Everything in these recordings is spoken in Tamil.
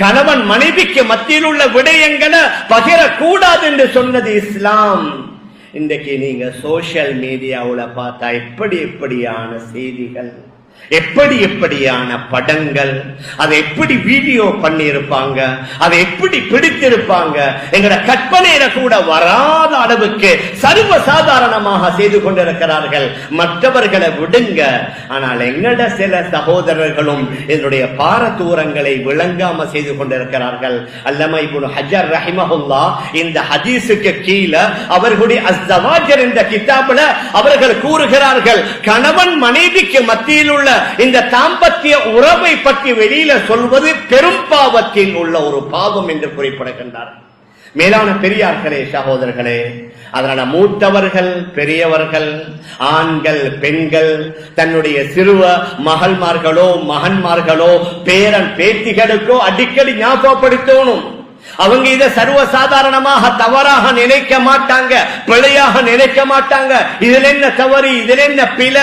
கணவன் மனைவிக்கு மத்தியில் உள்ள விடயங்களை பகிரக்கூடாது என்று சொன்னது இஸ்லாம். இன்றைக்கு நீங்க சோசியல் மீடியாவில் பார்த்தா எப்படி எப்படியான செய்திகள் எப்படி எப்படியான படங்கள் அதை எப்படி வீடியோ பண்ணி இருப்பாங்க அதை எப்படி பிடித்திருப்பாங்க எங்களோட கற்பனையில கூட வராத அளவுக்கு சர்வ சாதாரணமாக செய்து கொண்டிருக்கிறார்கள். மற்றவர்களை விடுங்க. ஆனால் எங்கட சில சகோதரர்களும் இதனுடைய பாரதூரங்களை விளங்காம செய்து கொண்டிருக்கிறார்கள். அல்லமா இப்போ ஹஜர் ரஹிமஹுல்லா இந்த ஹதீஸுக்கு கீழே அவர்களுடைய அஸ்தவாஜர் என்ற கிதாபில் அவர்கள் கூறுகிறார்கள் கணவன் மனைவிக்கு மத்தியில் உள்ள இந்த தாம்பத்திய உறவை பற்றி வெளியில சொல்வது பெரும் பாவத்தில் உள்ள ஒரு பாவம் என்று குறிப்பிடுகின்றார் மேலான பெரியார்களே சகோதரர்களே அதனால மூத்தவர்கள் பெரியவர்கள் ஆண்கள் பெண்கள் தன்னுடைய சிறுவ மகள்மார்களோ மகன்மார்களோ பேரன் பேத்திகளுக்கோ அடிக்கடி ஞாபகப்படுத்தணும். அவங்க இதை சர்வ சாதாரணமாக தவறாக நினைக்க மாட்டாங்க பிழையாக நினைக்க மாட்டாங்க. இதுல என்ன தவறு இதுல என்ன பில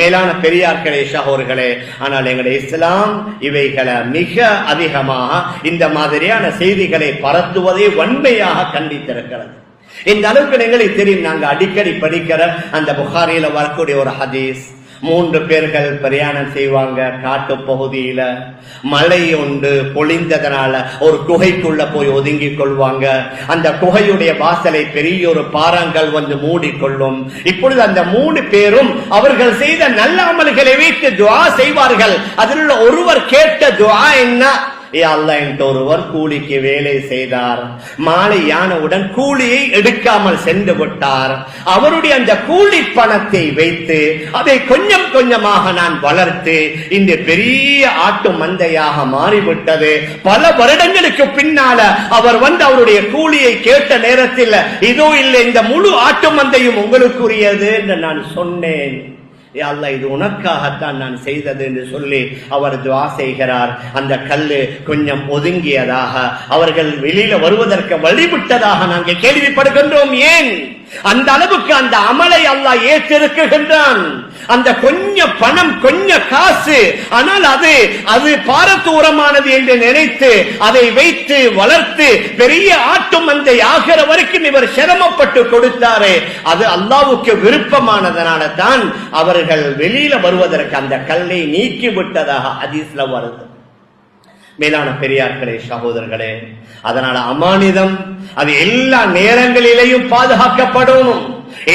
மேலான பெரியார்களே சகோர்களே ஆனால் எங்களுடைய இஸ்லாம் இவைகளை மிக அதிகமாக இந்த மாதிரியான செய்திகளை பரத்துவதை வன்மையாக கண்டித்திருக்கிறது. இந்த அளவுக்கு எங்களுக்கு தெரியும் நாங்க அடிக்கடி படிக்கிற அந்த புகாரியில வரக்கூடிய ஒரு ஹதீஸ். மூன்று பேர்கள் பிரயாணம் செய்வாங்க காட்டு பகுதியில. மழை உண்டு பொழிந்ததனால ஒரு குகைக்குள்ள போய் ஒதுங்கி கொள்வாங்க. அந்த குகையுடைய வாசலை பெரிய ஒரு பாறாங்கல் வந்து மூடிக்கொள்ளும். இப்பொழுது அந்த மூணு பேரும் அவர்கள் செய்த நல்ல அமல்களை வைத்து துவா செய்வார்கள். அதில் உள்ள ஒருவர் கேட்ட துவா என்ன? அல்ல என்று ஒருவர் கூலிக்கு வேலை செய்தார். மாலை யானவுடன் கூலியை எடுக்காமல் சென்று விட்டார். அவருடைய அந்த கூலி பணத்தை வைத்து அதை கொஞ்சம் கொஞ்சமாக நான் வளர்த்து இந்த பெரிய ஆட்டு மந்தையாக மாறிவிட்டது. பல வருடங்களுக்கு பின்னால அவர் வந்து அவருடைய கூலியை கேட்ட நேரத்தில் இதோ இல்லை இந்த முழு ஆட்டு மந்தையும் உங்களுக்குரியது என்று நான் சொன்னேன். யா இது உனக்காகத்தான் நான் செய்தது என்று சொல்லி அவர் துவா செய்கிறார். அந்த கல்லு கொஞ்சம் ஒதுங்கியதாக அவர்கள் வெளியில வருவதற்கு வழிவிட்டதாக நாங்கள் கேள்விப்படுகின்றோம். ஏன்? அந்த அளவுக்கு அந்த அமலை அல்லாஹ் ஏற்றிருக்குகின்றான். அந்த கொஞ்ச பணம் கொஞ்ச காசு ஆனால் அது அது பாரத்தூரமானது என்று நினைத்து அதை வைத்து வளர்த்து பெரிய ஆட்டும் அந்த ஆகிற வரைக்கும் இவர் சிரமப்பட்டு கொடுத்தாரே. அது அல்லாவுக்கு விருப்பமானதனால தான் அவர்கள் வெளியில வருவதற்கு அந்த கல்லை நீக்கி விட்டதாக ஹதீஸ்ல வருது. மேலான பெரியார்களே சகோதரர்களே அதனால அமானிதம் அது எல்லா நேரங்களிலேயும் பாதுகாக்கப்படணும்.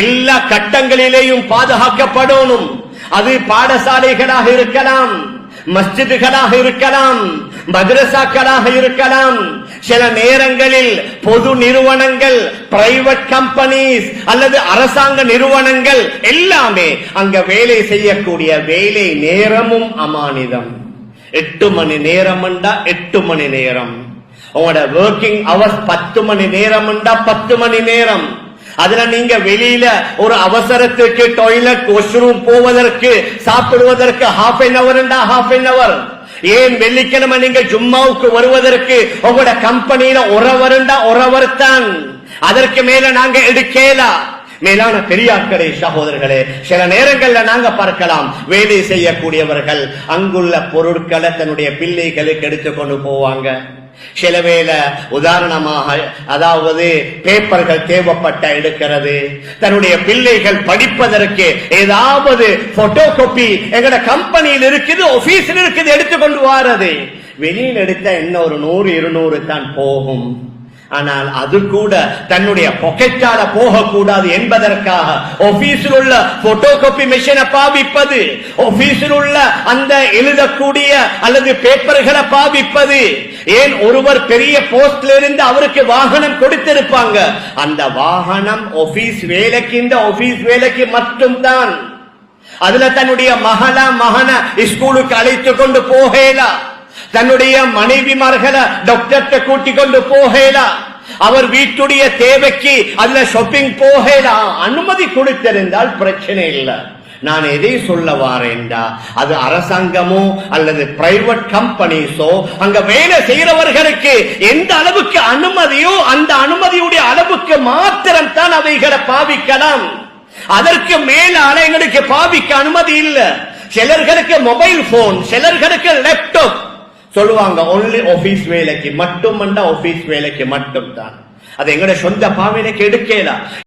எல்லா கட்டங்களிலேயும் பாதுகாக்கப்படணும். அது பாடசாலைகளாக இருக்கலாம் மஸ்ஜிதுகளாக இருக்கலாம் மதரசாக்களாக இருக்கலாம். சில நேரங்களில் பொது நிறுவனங்கள் பிரைவேட் கம்பெனிஸ் அல்லது அரசாங்க நிறுவனங்கள் எல்லாமே அங்க வேலை செய்யக்கூடிய வேலை நேரமும் அமானிதம். எட்டு மணி நேரம் எட்டு மணி நேரம். உங்களோட ஒர்க்கிங் ஹவர்ஸ் பத்து மணி நேரம் பத்து மணி நேரம். அதுல நீங்க வெளியில ஒரு அவசரத்துக்கு டாய்லெட் வாஷ்ரூம் போவதற்கு சாப்பிடுவதற்கு half an hour half an hour ஏன் வெள்ளிக்கிழமை நீங்க ஜும்மாவுக்கு வருவதற்கு உங்களோட கம்பெனியில உறவருண்டா உறவர் தான் அதற்கு மேல நாங்க எடுக்கலா. மேலான பெரியாக்களே சகோதரர்களே சில நேரங்கள்ல நாங்க பார்க்கலாம். வேலை செய்யக்கூடியவர்கள் அங்குள்ள பொருட்களை தன்னுடைய பிள்ளைகளுக்கு எடுத்துக்கொண்டு போவாங்க. சிலவேளை உதாரணமாக அதாவது பேப்பர்கள் தேவைப்பட்ட எடுக்கிறது. தன்னுடைய பிள்ளைகள் படிப்பதற்கு ஏதாவது போட்டோ காப்பி எங்கட கம்பெனியில் இருக்குது ஆபீஸில் இருக்குது எடுத்துக்கொண்டு வாரது. வெளியில் எடுத்த என்ன ஒரு நூறு இருநூறு தான் போகும். ஆனால் அது கூட தன்னுடைய பொக்கெட்டால போகக்கூடாது என்பதற்காக ஆபீஸில் உள்ள போட்டோ காப்பி மிஷினை பாவிப்பது ஆபீஸில் உள்ள அந்த எழுதக்கூடிய அல்லது பேப்பர்களை பாவிப்பது. ஏன் ஒருவர் பெரிய போஸ்ட்ல இருந்து அவருக்கு வாகனம் கொடுத்திருப்பாங்க? அந்த வாகனம் ஆபீஸ் வேலைக்கு இந்த ஆபீஸ் வேலைக்கு மட்டும்தான். அதுல தன்னுடைய மகள மகன ஸ்கூலுக்கு அழைத்து கொண்டு போகலாம் தன்னுடைய மனைவிமார்களை டாக்டர்கிட்ட கூட்டிக் கொண்டு போகலாம் அவர் வீட்டுடைய தேவைக்கு அதுல ஷாப்பிங் போகலாம் அனுமதி கொடுத்திருந்தால் பிரச்சனை இல்லை. நான் எதை சொல்ல வாரேன்டா? அது அரசாங்கமோ அல்லது பிரைவேட் கம்பெனிஸோ அங்க வேலை செய்யறவர்களுக்கு எந்த அளவுக்கு அனுமதியோ அந்த அனுமதியுடைய அளவுக்கு மாத்திரம் தான் அவைகளை பாவிக்கலாம். அதற்கு மேல எங்களுக்கு பாவிக்க அனுமதி இல்ல. சிலர்களுக்கு மொபைல் போன் சிலர்களுக்கு லேப்டாப் சொல்லுவாங்க ஒன்லி ஆபீஸ் வேலைக்கு மட்டும் ஆபீஸ் வேலைக்கு மட்டும் தான் அது எங்களோட சொந்த பாவனைக்கு எடுக்கலாம்